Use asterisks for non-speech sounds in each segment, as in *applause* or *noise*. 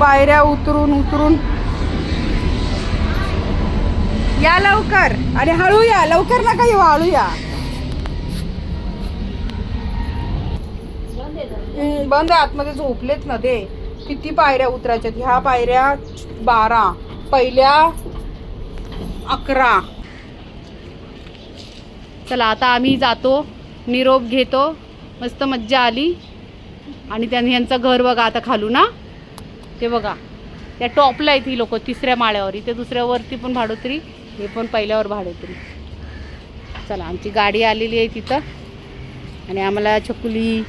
पायऱ्या उतरून उतरून. या लवकर. आणि हळू या लवकर नका येऊ हळू या बंद आतमध्ये झोपलेत ना ते. किती पायऱ्या उतरायच्यात? ह्या पायऱ्या बारा पहिल्या अकरा. चला आता आम्ही जातो निरोप घेतो. मस्त मज्जा आली. आणि त्यांनी यांचं घर बघा आता खालू ना ते बघा. त्या टॉपला आहेत ही लोक तिसऱ्या माळ्यावर. इथे दुसऱ्यावरती पण भाडोत्री हे पण पहिल्यावर भाडोत्री. चला आमची गाडी आलेली आहे तिथं. आणि आम्हाला छकुली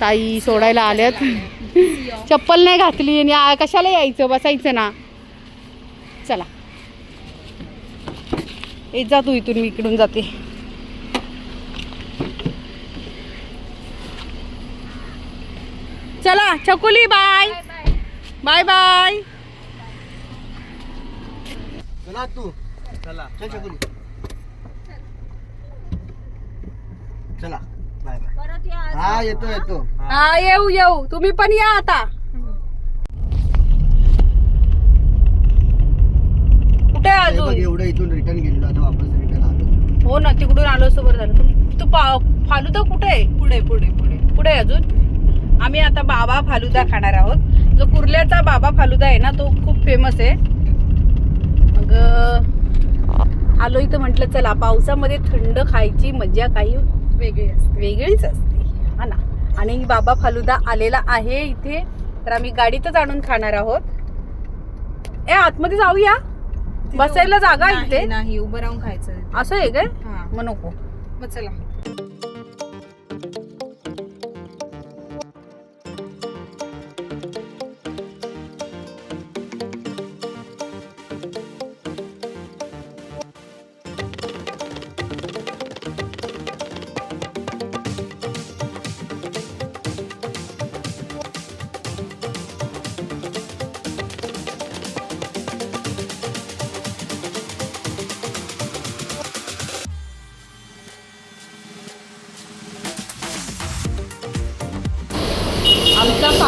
ताई सोडायला आल्यात. चप्पल नाही घातली आणि कशाला यायचं? बसायचं ना. चला. येत जा तू इथून मी इकडून जाते. चला छकुली बाय. Bye bye. चला तू. चला. चल शकुनी चला. Bye bye. हा येतो येतो. हा येऊ येऊ. तुम्ही पण या आता. कुठे आहे हे बघ, अजून? एवढं इथून रिटर्न गेलेलो आता वापस रिटर्न आलो. हो ना तिकडून आलो बरं झालं. तू- तू पा फालुदा कुठे आहे? पुढे पुढे पुढे. पुढे आहे अजून? आम्ही आता बाबा फालुदा खाणार आहोत. जो कुर्ल्याचा बाबा फालुदा आहे ना तो खूप फेमस आहे. मग आलो इथं म्हटलं चला पावसामध्ये थंड खायची मजा काही वेगळी असते. वेगळीच असते. हा ना. आणि बाबा फालुदा आलेला आहे इथे तर आम्ही गाडीतच आणून खाणार आहोत. ए आतमध्ये जाऊया? बसायला जागा इथे? नाही उभं राहून खायचं असं आहे काय? मग नको. मग चला.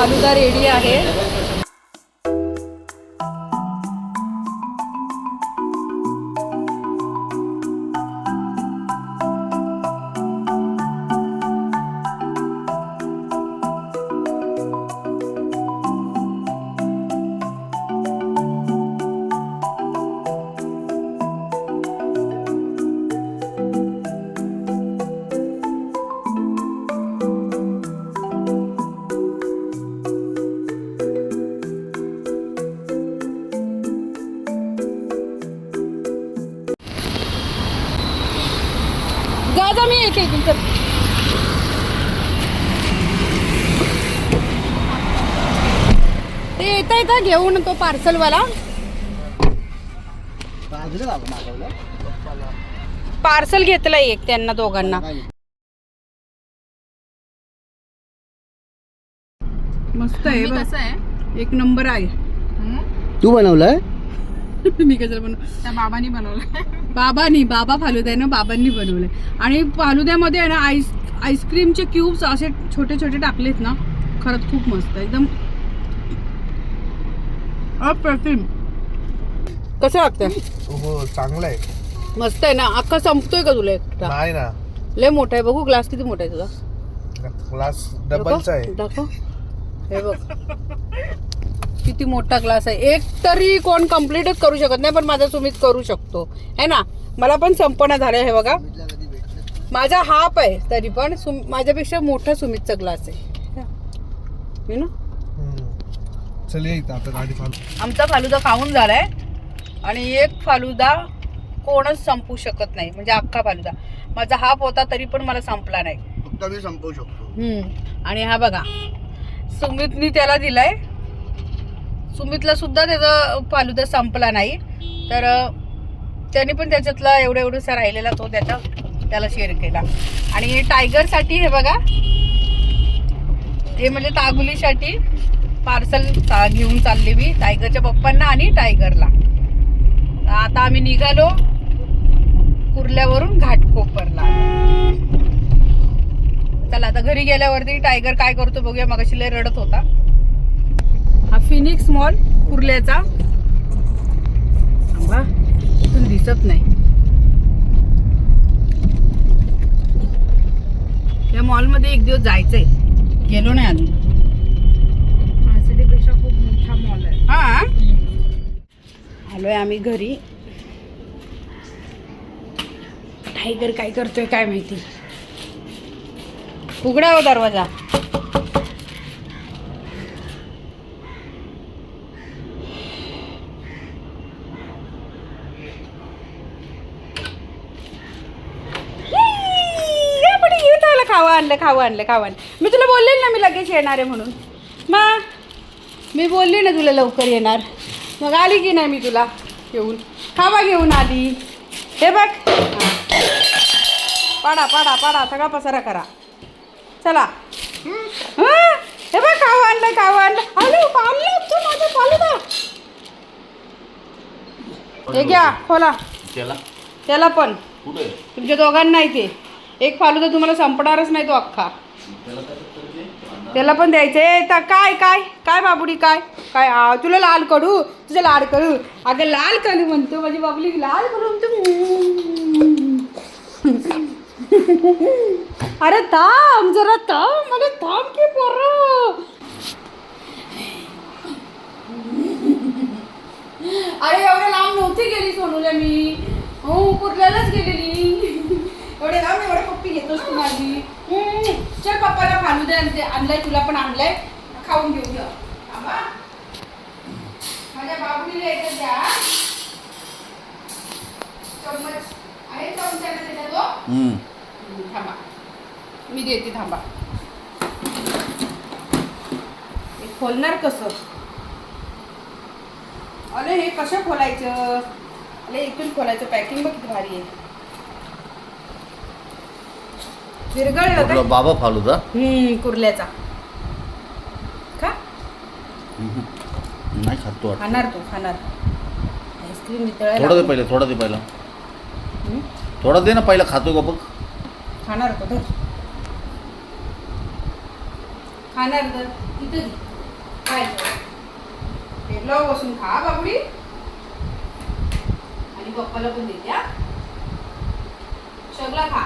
फालुदा रेडी आहे. जा जा मी चल. ते येत आहे का घेऊन तो पार्सलवाला. पार्सल घेतलंय एक त्यांना दोघांना. मस्त आहे बघ. कसं आहे? एक नंबर आहे. तू बनवलंय? *laughs* मी कशाला बनव? त्या बाबांनी बनवलं बाबांनी बाबा फालुदा आहे ना बाबांनी बनवलंय. आणि फालुद्यामध्ये आहे ना आईस आईस्क्रीमचे क्यूब्स असे छोटे छोटे टाकलेत ना खरंच खूप मस्त आहे. एकदम अप्रतिम. कसं लागतंय हो चांगलं आहे मस्त आहे ना अख्खा संपतोय का तुला एकटा? नाही ना. लय मोठा आहे बघू ग्लास किती मोठा आहे तुझा. क्लास डबलचा आहे. दाखव. हे बघ. *laughs* किती मोठा ग्लास आहे. एक तरी कोण कम्प्लीटच करू शकत नाही पण माझा सुमित करू शकतो. है ना? मला पण संपणं झालं हे बघा. माझा हाफ आहे तरी पण सुम- माझ्यापेक्षा मोठा सुमितचा ग्लास आहे. है ना? हम्म. चल ये इथं आता गाडी चालू आमचा फालुदा खाऊन झालाय. आणि एक फालुदा कोणच संपू शकत नाही. म्हणजे अख्खा फालुदा. माझा हाफ होता तरी पण मला संपला नाही. फक्त मी संपवू शकतो. हम्म. आणि हा बघा. सुमितनी त्याला दिलाय सुमितला सुद्धा त्याचा फालुदा संपला नाही. तर त्याने पण त्याच्यातला एवढं एवढासा राहिलेला तो त्याचा त्याला शेअर केला. आणि टायगरसाठी हे बघा हे म्हणजे तागुलीसाठी पार्सल घेऊन चालले मी टायगरच्या पप्पांना आणि टायगरला. आता आम्ही निघालो कुर्ल्यावरून घाटकोपरला चला आता घरी गेल्यावरती टायगर काय करतो बघूया मग लय रडत होता. हा फिन फिनिक्स मॉल कुर्ल्याचा. थांबा इथून दिसत नाही. या मॉलमध्ये एक दिवस जायचंय. गेलो नाही अजून. सिटी पेक्षा खूप मोठा मॉल आहे. हा? आलोय आम्ही घरी. टायगर काय करतोय काय माहिती. उघडा हो दरवाजा ये, पण ये त्याला खावं आणलं खावं आणलं खावं आणलं. मी तुला बोलले ना मी लगेच येणार आहे म्हणून. मग मी बोलली ना तुला लवकर येणार. मग आली की नाही मी तुला घेऊन? खावा घेऊन आली. हे बघ. पाडा पाडा पाडा. सगळा पसारा करा. चला. हा, बघ खावं आणलं खावं आणलं. आलो आणलं तू माझं हे घ्या खोला. त्याला? पण. तुमच्या दोघांनाही ते एक फालुदा तुम्हाला संपणारच नाही तो अख्खा. त्याला पण द्यायचे. तर काय काय? काय बाबुडी काय? काय तुला लाल कडू तुझं लाड करू? अगं लाल कडू म्हणतो. माझी बाबुली लाल कडू म्हणतो. *laughs* अरे थांब जरा थांब. मला थांब की पोरं. अरे एवढ्या लांब नव्हती गेली सोनूला मी. हो कुर्ल्यालाच गेलेली. एवढे लांब एवढे पप्पी घेतोस तू माझी. चल पप्पाला फालुदा आणते आणलाय तुला पण आणलाय. खाऊन घेऊ घ्या. माझ्या बाबुलीला एकच द्या चम्मच आहे चमचा ना त्याच्यात तो? थांबा. मी देते थांबा. हे खोलणार कसं? अरे हे कसं खोलायचं? अरे इथून खोलायचं. पॅकिंग बघ भारी आहे. विरघळलं बाबा फालुदा. हम्म कुर्ल्याचा. का नाही खातो वाटतं. खाणार तू खाणार. आईस्क्रीम थोडा दे पहिले थोडा दे पहिला. हम्म? थोडा दे ना पहिला खातो का बघ. खाणार तो धर. खाणार तर इथं घे. काय टेबलावर बसून खा बाबडी. आणि पप्पाला पण देते हा. सगळा खा.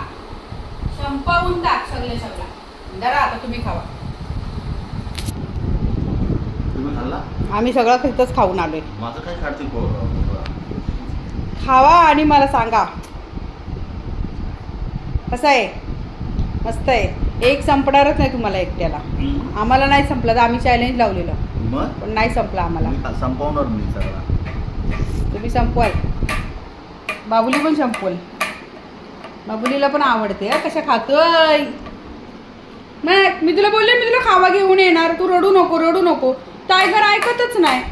संपवून टाक सगळे सगळा. जरा आता तुम्ही खावा. आम्ही सगळं इथंच खाऊन आलोय. माझं काय काढते खावा आणि मला सांगा. कसं आहे? मस्त आहे. एक संपणारच नाही तुम्हाला एकट्याला. आम्हाला नाही संपलं तर आम्ही चॅलेंज लावलेलं. मग? पण नाही संपलं आम्हाला. संपवणार मी सगळा. तुम्ही संपवाल. बाबुली पण संपवल. बाबुलीला पण आवडते कशा खातोय? मग मी तुला बोलले मी तुला खावा घेऊन येणार तू रडू नको रडू नको. टायगर ऐकतच नाही.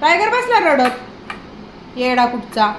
टायगर बसला रडत. येडा कुठचा?